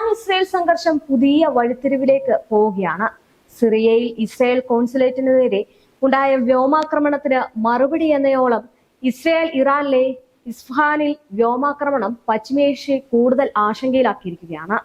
Iran Israel സംഘർഷം പുതിയ വഴിത്തിരിവിലേക്ക് പോവുകയാണ്. സിറിയയിൽ ഇസ്രയേൽ കോൺസുലേറ്റിന് നേരെ ഉണ്ടായ വ്യോമാക്രമണത്തിന് മറുപടി എന്നയോളം ഇസ്രയേൽ ഇറാനിലെ ഇസ്ഫാനിൽ വ്യോമാക്രമണം പശ്ചിമേഷ്യയെ കൂടുതൽ ആശങ്കയിലാക്കിയിരിക്കുകയാണ്.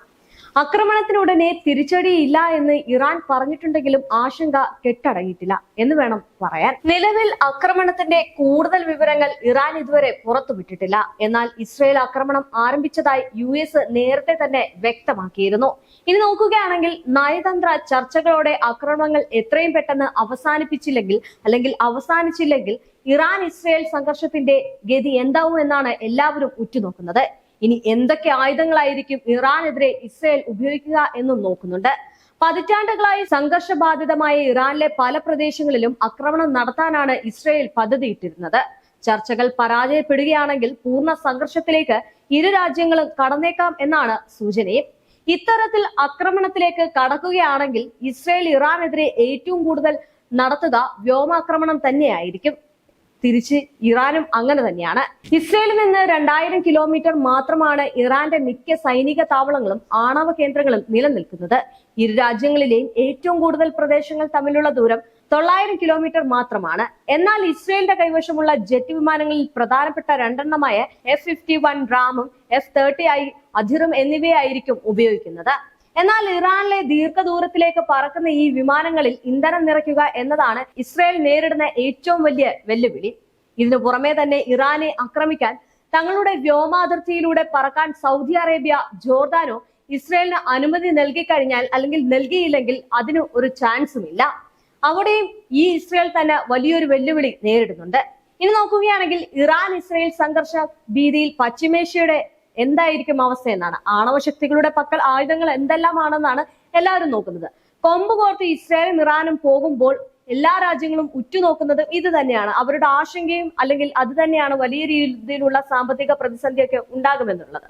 ആക്രമണത്തിനുടനെ തിരിച്ചടിയില്ല എന്ന് ഇറാൻ പറഞ്ഞിട്ടുണ്ടെങ്കിലും ആശങ്ക കെട്ടടങ്ങിയിട്ടില്ല എന്ന് വേണം പറയാൻ. നിലവിൽ ആക്രമണത്തിന്റെ കൂടുതൽ വിവരങ്ങൾ ഇറാൻ ഇതുവരെ പുറത്തുവിട്ടിട്ടില്ല. എന്നാൽ ഇസ്രയേൽ ആക്രമണം ആരംഭിച്ചതായി യു എസ് നേരത്തെ തന്നെ വ്യക്തമാക്കിയിരുന്നു. ഇനി നോക്കുകയാണെങ്കിൽ നയതന്ത്ര ചർച്ചകളോടെ ആക്രമണങ്ങൾ എത്രയും പെട്ടെന്ന് അവസാനിപ്പിച്ചില്ലെങ്കിൽ അല്ലെങ്കിൽ അവസാനിച്ചില്ലെങ്കിൽ ഇറാൻ ഇസ്രയേൽ സംഘർഷത്തിന്റെ ഗതി എന്താവും എന്നാണ് എല്ലാവരും ഉറ്റുനോക്കുന്നത്. ഇനി എന്തൊക്കെ ആയുധങ്ങളായിരിക്കും ഇറാനെതിരെ ഇസ്രയേൽ ഉപയോഗിക്കുക എന്നും നോക്കുന്നുണ്ട്. പതിറ്റാണ്ടുകളായി സംഘർഷബാധിതമായ ഇറാനിലെ പല പ്രദേശങ്ങളിലും ആക്രമണം നടത്താനാണ് ഇസ്രയേൽ പദ്ധതിയിട്ടിരുന്നത്. ചർച്ചകൾ പരാജയപ്പെടുകയാണെങ്കിൽ പൂർണ സംഘർഷത്തിലേക്ക് ഇരു രാജ്യങ്ങളും കടന്നേക്കാം എന്നാണ് സൂചനയും. ഇത്തരത്തിൽ ആക്രമണത്തിലേക്ക് കടക്കുകയാണെങ്കിൽ ഇസ്രയേൽ ഇറാനെതിരെ ഏറ്റവും കൂടുതൽ നടത്തുക വ്യോമാക്രമണം തന്നെയായിരിക്കും. തിരിച്ച് ഇറാനും അങ്ങനെ തന്നെയാണ്. ഇസ്രയേലിൽ നിന്ന് രണ്ടായിരം കിലോമീറ്റർ മാത്രമാണ് ഇറാന്റെ മിക്ക സൈനിക താവളങ്ങളും ആണവ കേന്ദ്രങ്ങളും നിലനിൽക്കുന്നത്. ഇരു രാജ്യങ്ങളിലെയും ഏറ്റവും കൂടുതൽ പ്രദേശങ്ങൾ തമ്മിലുള്ള ദൂരം തൊള്ളായിരം കിലോമീറ്റർ മാത്രമാണ്. എന്നാൽ ഇസ്രയേലിന്റെ കൈവശമുള്ള ജെറ്റ് വിമാനങ്ങളിൽ പ്രധാനപ്പെട്ട രണ്ടെണ്ണമായ എഫ് ഫിഫ്റ്റി വൺ റാമും എഫ് തേർട്ടി ഐ അധിറും എന്നിവയായിരിക്കും ഉപയോഗിക്കുന്നത്. എന്നാൽ ഇറാനിലെ ദീർഘദൂരത്തിലേക്ക് പറക്കുന്ന ഈ വിമാനങ്ങളിൽ ഇന്ധനം നിറയ്ക്കുക എന്നതാണ് ഇസ്രായേൽ നേരിടുന്ന ഏറ്റവും വലിയ വെല്ലുവിളി. ഇതിനു പുറമെ തന്നെ ഇറാനെ ആക്രമിക്കാൻ തങ്ങളുടെ വ്യോമാതിർത്തിയിലൂടെ പറക്കാൻ സൗദി അറേബ്യ ജോർദാനോ ഇസ്രായേലിന് അനുമതി നൽകി കഴിഞ്ഞാൽ അല്ലെങ്കിൽ നൽകിയില്ലെങ്കിൽ അതിന് ഒരു ചാൻസും ഇല്ല. അവിടെയും ഈ ഇസ്രായേൽ തന്നെ വലിയൊരു വെല്ലുവിളി നേരിടുന്നുണ്ട്. ഇനി നോക്കുകയാണെങ്കിൽ ഇറാൻ ഇസ്രായേൽ സംഘർഷ ഭീതിയിൽ പശ്ചിമേഷ്യയുടെ എന്തായിരിക്കും അവസ്ഥ എന്നാണ്. ആണവശക്തികളുടെ പക്കൽ ആയുധങ്ങൾ എന്തെല്ലാമാണെന്നാണ് എല്ലാവരും നോക്കുന്നത്. കൊമ്പ് കോർത്ത് ഇസ്രായേലും ഇറാനും പോകുമ്പോൾ എല്ലാ രാജ്യങ്ങളും ഉറ്റുനോക്കുന്നത് ഇത് തന്നെയാണ്. അവരുടെ ആശങ്കയും അല്ലെങ്കിൽ അത് തന്നെയാണ് വലിയ രീതിയിലുള്ള സാമ്പത്തിക പ്രതിസന്ധിയൊക്കെ ഉണ്ടാകുമെന്നുള്ളത്.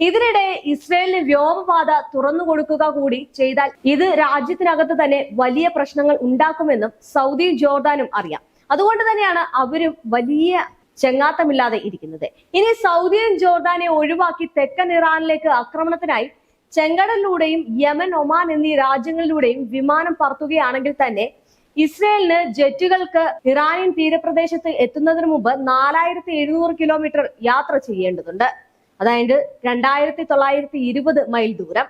ഇതിനിടെ ഇസ്രയേലിന് വ്യോമപാത തുറന്നു കൊടുക്കുക കൂടി ചെയ്താൽ ഇത് രാജ്യത്തിനകത്ത് തന്നെ വലിയ പ്രശ്നങ്ങൾ ഉണ്ടാക്കുമെന്നും സൗദിയും ജോർദാനും അറിയാം. അതുകൊണ്ട് തന്നെയാണ് അവരും വലിയ ചെങ്ങാത്തമില്ലാതെ ഇരിക്കുന്നത്. ഇനി സൗദിയും ജോർദാനെ ഒഴിവാക്കി തെക്കൻ ഇറാനിലേക്ക് ആക്രമണത്തിനായി ചെങ്കടലിലൂടെയും യമൻ ഒമാൻ എന്നീ രാജ്യങ്ങളിലൂടെയും വിമാനം പറത്തുകയാണെങ്കിൽ തന്നെ ഇസ്രയേലിന് ജെറ്റുകൾക്ക് ഇറാനിയൻ തീരപ്രദേശത്ത് എത്തുന്നതിന് മുമ്പ് നാലായിരത്തി എഴുന്നൂറ് കിലോമീറ്റർ യാത്ര ചെയ്യേണ്ടതുണ്ട്. അതായത് രണ്ടായിരത്തി തൊള്ളായിരത്തി ഇരുപത് മൈൽ ദൂരം.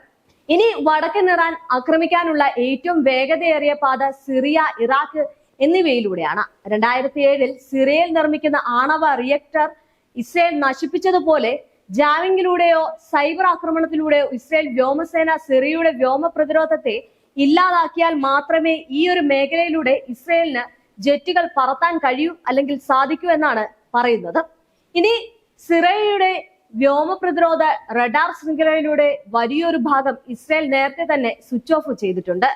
ഇനി വടക്കൻ ഇറാൻ ആക്രമിക്കാനുള്ള ഏറ്റവും വേഗതയേറിയ പാത സിറിയ ഇറാഖ് എന്നിവയിലൂടെയാണ്. രണ്ടായിരത്തി ഏഴിൽ സിറിയയിൽ നിർമ്മിക്കുന്ന ആണവ റിയക്ടർ ഇസ്രയേൽ നശിപ്പിച്ചതുപോലെ ജാവിംഗിലൂടെയോ സൈബർ ആക്രമണത്തിലൂടെയോ ഇസ്രയേൽ വ്യോമസേന സിറിയയുടെ വ്യോമ പ്രതിരോധത്തെ ഇല്ലാതാക്കിയാൽ മാത്രമേ ഈ ഒരു മേഖലയിലൂടെ ഇസ്രയേലിന് ജെറ്റുകൾ പറത്താൻ കഴിയൂ അല്ലെങ്കിൽ സാധിക്കൂ എന്നാണ് പറയുന്നത്. ഇനി സിറയയുടെ വ്യോമ പ്രതിരോധ റഡാർ ശൃംഖലയിലൂടെ വലിയൊരു ഭാഗം ഇസ്രയേൽ നേരത്തെ തന്നെ സ്വിച്ച് ഓഫ് ചെയ്തിട്ടുണ്ട്.